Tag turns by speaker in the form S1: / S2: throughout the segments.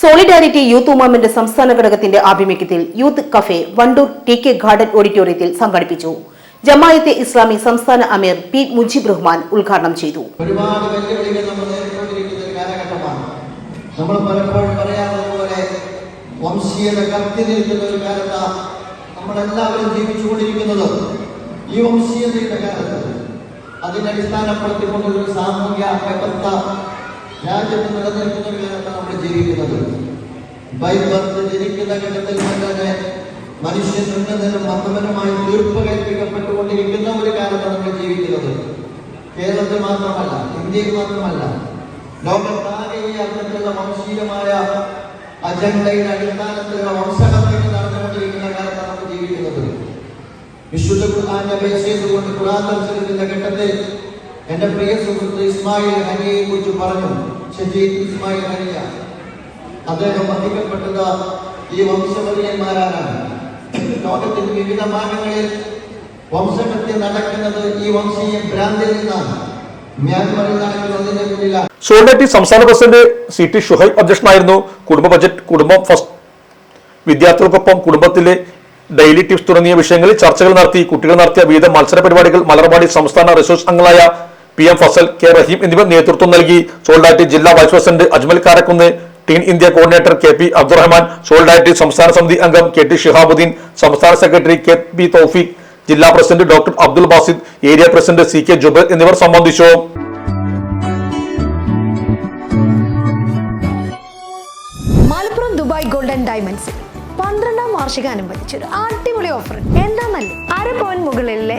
S1: Solidarity youth movement സംസ്ഥാന ഘടകത്തിന്റെ ആഭിമുഖ്യത്തിൽ youth cafe Wandoor T K garden ഓഡിറ്റോറിയത്തിൽ സംഘടിപ്പിച്ചു. ജമായത്തെ ഇസ്ലാമി സംസ്ഥാന അമീർ പി മുജീബ് റഹ്മാൻ ഉദ്ഘാടനം ചെയ്തു.
S2: ഒരുപാട് നമ്മൾ വംശീയത ഒരു നമ്മളെല്ലാവരും ഈ വംശീയതയുടെ കാലത്ത് അതിനെ ഒരു സാമൂഹ്യ വ്യവസ്ഥ രാജ്യത്ത് നിലനിൽക്കുന്ന ഒരു കാലത്താണ് നമ്മൾ ജീവിക്കുന്നത്. ബൈബർത്ത് ജനിക്കുന്ന ഘട്ടത്തിൽ തന്നെ മനുഷ്യൻ ഉന്നതനും മതപരമായി തീർപ്പ് കൽപ്പിക്കപ്പെട്ടുകൊണ്ടിരിക്കുന്ന ഒരു കാലത്താണ് നമ്മൾ ജീവിക്കുന്നത്. കേരളത്തിൽ മാത്രമല്ല ഇന്ത്യയിൽ മാത്രമല്ല ലോകത്താകെ ഈ അർത്ഥത്തിലുള്ള വംശീയമായ അജണ്ടയുടെ അടിസ്ഥാനത്തിലുള്ള വംശഹത്യകൾ നടന്നുകൊണ്ടിരിക്കുന്ന കാലത്താണ് നമ്മൾ ജീവിക്കുന്നത്. വിശുദ്ധ ഖുർആന്റെ ബേസ് ചെയ്തുകൊണ്ട് ഖുർആൻ ദർശനത്തിന്റെ ഘട്ടത്തിൽ എന്റെ പ്രിയ സുഹൃത്ത് ഇസ്മായിൽ ഹനിയെ കുറിച്ച് പറഞ്ഞു. ഇസ്മായിൽ ഹനിയ. അദ്ദേഹം വധിക്കപ്പെട്ടത് ഈ വംശപതിയന്മാരാണ് ലോകത്തിന്റെ വിവിധ ഭാഗങ്ങളിൽ വംശകൃത്യം നടക്കുന്നത് ഈ വംശീയ ഭ്രാന്തിൽ നിന്നാണ്.
S3: സോളിഡാരിറ്റി സംസ്ഥാന പ്രസിഡന്റ് സി ടി ഷുഹൈബ് അധ്യക്ഷനായിരുന്നു. കുടുംബ ബജറ്റ് കുടുംബം ഫസ്റ്റ്. വിദ്യാർത്ഥികൾക്കൊപ്പം കുടുംബത്തിലെ ഡെയിലി ടിപ്സ് തുടങ്ങിയ വിഷയങ്ങളിൽ ചർച്ചകൾ നടത്തി കുട്ടികൾ നടത്തിയ വിവിധ മത്സര പരിപാടികൾ മലർവാടി സംസ്ഥാന റിസോഴ്സ് അംഗങ്ങളായ P M Fasal K Rahim എന്നിവർ നേതൃത്വം നൽകി. സോൾഡാറ്റ് ജില്ലാ vice president Ajmal Karakkunnu team India coordinator K P Abdurahman Solidarity സംസ്ഥാന സമിതി അംഗം കെ ടി ഷിഹാബുദ്ദീൻ സംസ്ഥാന സെക്രട്ടറി കെ പി തൗഫീഖ് ജില്ലാ president doctor Abdul Basith area president C K Jubair എന്നിവർ സംബന്ധിച്ചു.
S4: മലപ്പുറം ദുബായ് ഗോൾഡൻ ഡയമണ്ട്സിൽ പന്ത്രണ്ടാം വാർഷികാനുബന്ധിച്ച് ഒരു അടിപൊളി ഓഫർ. എന്താണെന്നല്ലേ അര പോയിന്റ് മുകളിലെ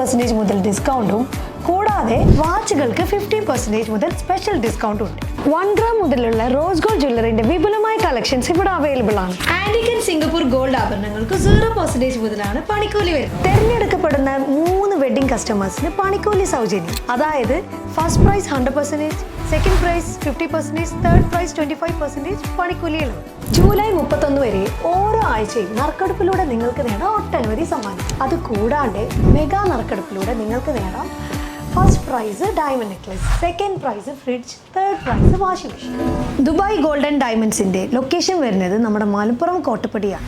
S4: ഫൈവ് പെർസെന്റേജ് മുതൽ ഡിസ്കൗണ്ടും കൂടാതെ വാച്ചുകൾക്ക് ഫിഫ്റ്റി പെർസെന്റേജ് മുതൽ സ്പെഷ്യൽ ഡിസ്കൗണ്ട് ഉണ്ട്. വൺ ഗ്രാം മുതലുള്ള റോസ് ഗോൾഡ് ജ്വല്ലറിന്റെ വിപുലമായ കളക്ഷൻസ് ഇവിടെ അവൈലബിൾ ആണ്. ആന്റിക് സിംഗപ്പൂർ ഗോൾഡ് ആഭരണങ്ങൾക്ക് സീറോ പെർസെന്റേജ് മുതലാണ് പണിക്കൂലി വരുന്നത്. തിരഞ്ഞെടുക്കപ്പെടുന്ന കസ്റ്റമേഴ്സിന് പണിക്കൂലി സൗജന്യം. അതായത് first prize hundred percentage second prize fifty percentage third prize twenty five percentage പണിക്കൂലിയിലാണ് July മുപ്പത്തൊന്ന് വരെ ഓരോ ആഴ്ചയും നറുക്കെടുപ്പിലൂടെ നിങ്ങൾക്ക് നേടാം ഒട്ടനവധി സമ്മാനം. അത് കൂടാണ്ട് മെഗാ നറുക്കെടുപ്പിലൂടെ നിങ്ങൾക്ക് നേടാം first prize diamond necklace second prize fridge third prize washing machine Dubai golden ഡയമണ്ട്സിന്റെ location വരുന്നത് നമ്മുടെ മലപ്പുറം കോട്ടപ്പടിയാണ്.